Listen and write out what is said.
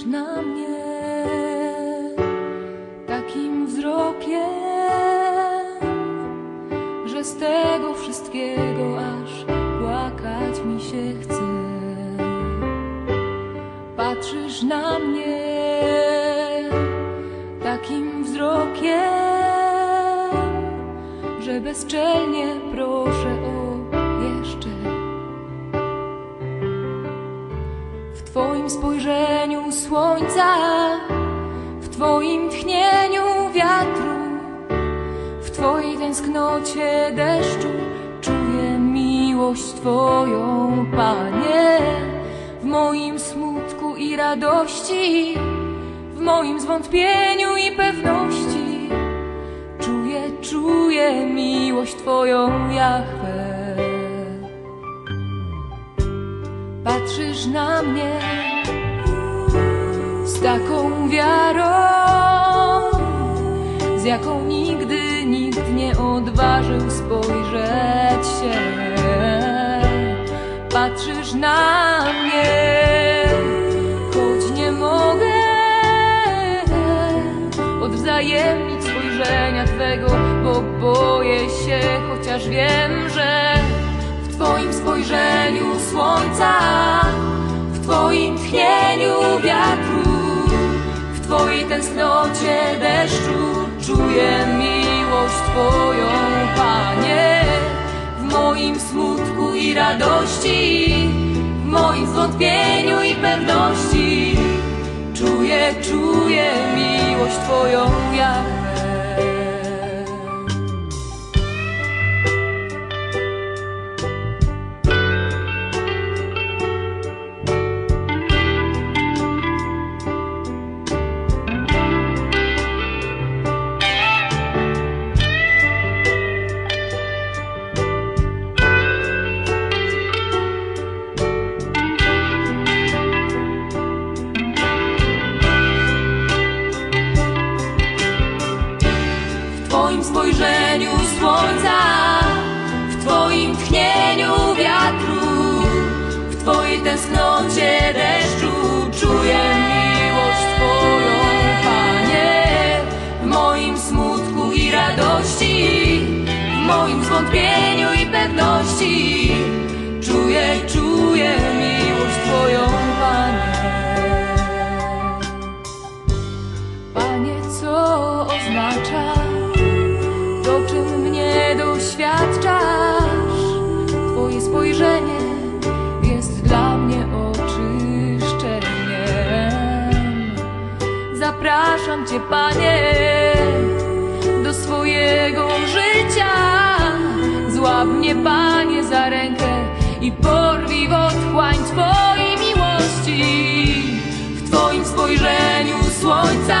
Patrzysz na mnie takim wzrokiem, że z tego wszystkiego aż płakać mi się chce. Patrzysz na mnie takim wzrokiem, że bezczelnie proszę o jeszcze. W Twoim spojrzeniu słońca, w Twoim tchnieniu wiatru, w Twojej tęsknocie deszczu czuję miłość Twoją, Panie. W moim smutku i radości, w moim zwątpieniu i pewności czuję, czuję miłość Twoją, Jahwe. Patrzysz na mnie z taką wiarą, z jaką nigdy nikt nie odważył spojrzeć się. Patrzysz na mnie, choć nie mogę odwzajemnić spojrzenia Twego, bo boję się, chociaż wiem, że w Twoim spojrzeniu słońca, w Twoim tchnieniu wiatru, w Twojej tęsknocie deszczu czuję miłość Twoją, Panie. W moim smutku i radości, w moim zwątpieniu i pewności czuję, czuję miłość Twoją, Jahwe. Tęsknocie deszczu czuję miłość Twoją, Panie. W moim smutku i radości, w moim zwątpieniu i pewności czuję, czuję miłość Twoją, Panie. Panie, co oznacza to, czym mnie doświadczasz? Twoje spojrzenie Zapraszam Cię, Panie, do swojego życia. Złap mnie, Panie, za rękę i porwij w otchłań Twojej miłości. W Twoim spojrzeniu słońca,